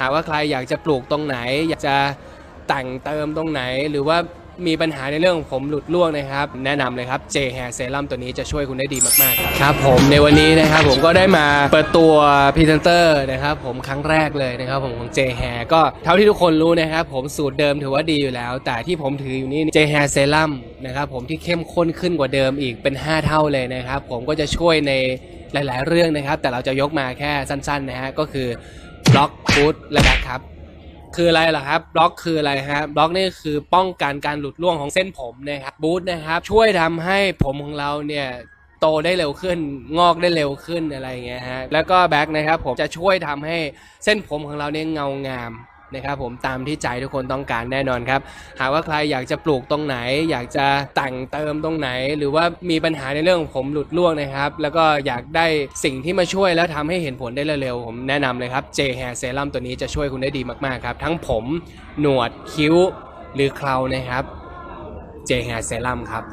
หากว่าใครอยากจะปลูกตรงไหน อยากจะแต่งเติมตรงไหน หรือว่ามีปัญหาในเรื่องของผมหลุดร่วงนะครับ แนะนำเลยครับ J Hair Serum ตัวนี้จะช่วยคุณได้ดีมาก ๆ ครับครับผมในวันนี้นะครับผมก็ได้มาเปิดตัวพรีเซนเตอร์นะครับผมครั้งแรกเลยนะครับผมของ J Hair ก็เท่าที่ทุกคนรู้นะครับ ผมสูตรเดิมถือว่าดีอยู่แล้ว แต่ที่ผมถืออยู่นี่ J Hair Serum นะครับผมที่เข้มข้นขึ้นกว่าเดิมอีกเป็น 5 เท่าเลยนะครับ ผมก็จะช่วยในหลาย ๆ เรื่องนะครับ แต่เราจะยกมาแค่สั้น ๆ นะฮะก็คือ บล็อกฟูดและแบ็คครับ คืออะไรล่ะครับบล็อกคืออะไรฮะบล็อกนี่คือป้องกันการหลุดร่วงของเส้นผมนะครับบูทนะครับ ช่วยทำให้ผมของเราเนี่ยโตได้เร็วขึ้น งอกได้เร็วขึ้นอะไรอย่างเงี้ยฮะแล้วก็แบ็คนะครับผมจะช่วยทำให้เส้นผมของเราเนี่ยเงางาม นะครับผมตามที่ใจทุกคนต้องการแน่นอนครับ หากว่าใครอยากจะปลูกตรงไหน อยากจะแต่งเติมตรงไหน หรือว่ามีปัญหาในเรื่องผมหลุดร่วงนะครับ แล้วก็อยากได้สิ่งที่มาช่วยแล้วทำให้เห็นผลได้เร็วๆ ผมแนะนำเลยครับ J Hair Serum ตัวนี้จะช่วยคุณได้ดีมากๆครับ ทั้งผมหนวดคิ้วหรือเครานะครับ J Hair Serum ครับ